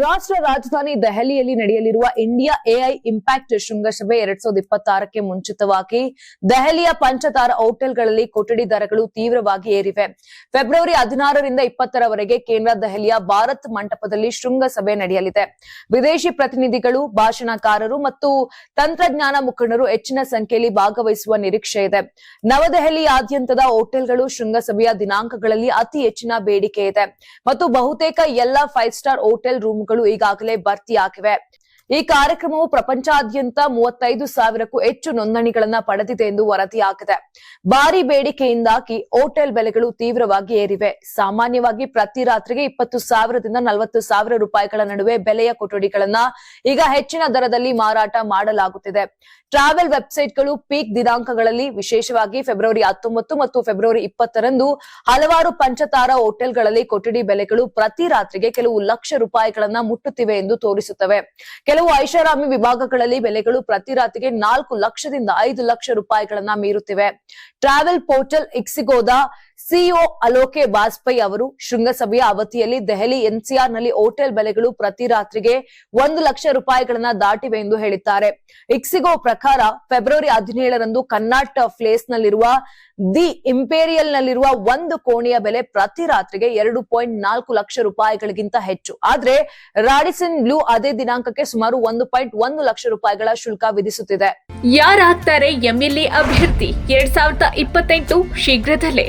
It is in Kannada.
ರಾಷ್ಟ್ರ ರಾಜಧಾನಿ ದೆಹಲಿಯಲ್ಲಿ ನಡೆಯಲಿರುವ ಇಂಡಿಯಾ ಎಐ ಇಂಪ್ಯಾಕ್ಟ್ ಶೃಂಗಸಭೆ ಎರಡ್ ಸಾವಿರದ ಇಪ್ಪತ್ತಾರಕ್ಕೆ ಮುಂಚಿತವಾಗಿ ದೆಹಲಿಯ ಪಂಚತಾರ ಹೋಟೆಲ್ಗಳಲ್ಲಿ ಕೊಠಡಿ ದರಗಳು ತೀವ್ರವಾಗಿ ಏರಿವೆ. ಫೆಬ್ರವರಿ ಹದಿನಾರರಿಂದ ಇಪ್ಪತ್ತರವರೆಗೆ ಕೇಂದ್ರ ದೆಹಲಿಯ ಭಾರತ್ ಮಂಟಪದಲ್ಲಿ ಶೃಂಗಸಭೆ ನಡೆಯಲಿದೆ. ವಿದೇಶಿ ಪ್ರತಿನಿಧಿಗಳು, ಭಾಷಣಕಾರರು ಮತ್ತು ತಂತ್ರಜ್ಞಾನ ಮುಖಂಡರು ಹೆಚ್ಚಿನ ಸಂಖ್ಯೆಯಲ್ಲಿ ಭಾಗವಹಿಸುವ ನಿರೀಕ್ಷೆ ಇದೆ. ನವದೆಹಲಿಯಾದ್ಯಂತದ ಹೋಟೆಲ್ಗಳು ಶೃಂಗಸಭೆಯ ದಿನಾಂಕಗಳಲ್ಲಿ ಅತಿ ಹೆಚ್ಚಿನ ಬೇಡಿಕೆ ಇದೆ. ಮತ್ತು ಬಹುತೇಕ ಎಲ್ಲ ಫೈವ್ ಸ್ಟಾರ್ ಹೋಟೆಲ್ ರೂಮ್ಗಳು ಈಗಾಗಲೇ ಭರ್ತಿಯಾಗಿವೆ ಈ ಕಾರ್ಯಕ್ರಮವು ಪ್ರಪಂಚಾದ್ಯಂತ ಮೂವತ್ತೈದು ಸಾವಿರಕ್ಕೂ ಹೆಚ್ಚು ನೋಂದಣಿಗಳನ್ನ ಪಡೆದಿದೆ ಎಂದು ವರದಿಯಾಗಿದೆ ಭಾರಿ ಬೇಡಿಕೆಯಿಂದಾಗಿ ಹೋಟೆಲ್ ಬೆಲೆಗಳು ತೀವ್ರವಾಗಿ ಏರಿವೆ. ಸಾಮಾನ್ಯವಾಗಿ ಪ್ರತಿ ರಾತ್ರಿಗೆ ಇಪ್ಪತ್ತು ಸಾವಿರದಿಂದ ನಲವತ್ತು ಸಾವಿರ ರೂಪಾಯಿಗಳ ನಡುವೆ ಬೆಲೆಯ ಕೊಠಡಿಗಳನ್ನ ಈಗ ಹೆಚ್ಚಿನ ದರದಲ್ಲಿ ಮಾರಾಟ ಮಾಡಲಾಗುತ್ತಿದೆ. ಟ್ರಾವೆಲ್ ವೆಬ್ಸೈಟ್ಗಳು ಪೀಕ್ ದಿನಾಂಕಗಳಲ್ಲಿ ವಿಶೇಷವಾಗಿ ಫೆಬ್ರವರಿ ಹತ್ತೊಂಬತ್ತು ಮತ್ತು ಫೆಬ್ರವರಿ ಇಪ್ಪತ್ತರಂದು ಹಲವಾರು ಪಂಚತಾರ ಹೋಟೆಲ್ಗಳಲ್ಲಿ ಕೊಠಡಿ ಬೆಲೆಗಳು ಪ್ರತಿ ರಾತ್ರಿಗೆ ಕೆಲವು ಲಕ್ಷ ರೂಪಾಯಿಗಳನ್ನ ಮುಟ್ಟುತ್ತಿವೆ ಎಂದು ತೋರಿಸುತ್ತವೆ. ಕೆಲವು ಐಷಾರಾಮಿ ವಿಭಾಗಗಳಲ್ಲಿ ಬೆಲೆಗಳು ಪ್ರತಿ ರಾತ್ರಿಗೆ ನಾಲ್ಕು ಲಕ್ಷದಿಂದ ಐದು ಲಕ್ಷ ರೂಪಾಯಿಗಳನ್ನ ಮೀರುತ್ತಿವೆ. ಟ್ರಾವೆಲ್ ಪೋರ್ಟಲ್ ಇಕ್ಸಿಗೋದ ಸಿಇಒ ಅಲೋಕೆ ವಾಜಪೇಯಿ ಅವರು ಶೃಂಗಸಭೆಯ ಅವಧಿಯಲ್ಲಿ ದೆಹಲಿ ಎನ್ಸಿಆರ್ನಲ್ಲಿ ಹೋಟೆಲ್ ಬೆಲೆಗಳು ಪ್ರತಿ ರಾತ್ರಿಗೆ ಒಂದು ಲಕ್ಷ ರೂಪಾಯಿಗಳನ್ನ ದಾಟಿವೆ ಎಂದು ಹೇಳಿದ್ದಾರೆ. ಇಕ್ಸಿಗೋ ಪ್ರಕಾರ ಫೆಬ್ರವರಿ ಹದಿನೇಳರಂದು ಕರ್ನಾಟ ಪ್ಲೇಸ್ ನಲ್ಲಿರುವ ದಿ ಇಂಪೇರಿಯಲ್ ನಲ್ಲಿರುವ ಒಂದು ಕೋಣೆಯ ಬೆಲೆ ಪ್ರತಿ ರಾತ್ರಿಗೆ ಎರಡು ಪಾಯಿಂಟ್ ನಾಲ್ಕು ಲಕ್ಷ ರೂಪಾಯಿಗಳಿಗಿಂತ ಹೆಚ್ಚು. ಆದ್ರೆ ರಾಡಿಸನ್ ಬ್ಲೂ ಅದೇ ದಿನಾಂಕಕ್ಕೆ ಸುಮಾರು ಒಂದು ಪಾಯಿಂಟ್ ಒಂದು ಲಕ್ಷ ರೂಪಾಯಿಗಳ ಶುಲ್ಕ ವಿಧಿಸುತ್ತಿದೆ. ಯಾರಾಗ್ತಾರೆ ಎಂಎಲ್ಎ ಅಭ್ಯರ್ಥಿ ಎರಡ್ ಸಾವಿರದ ಇಪ್ಪತ್ತೆಂಟು ಶೀಘ್ರದಲ್ಲೇ.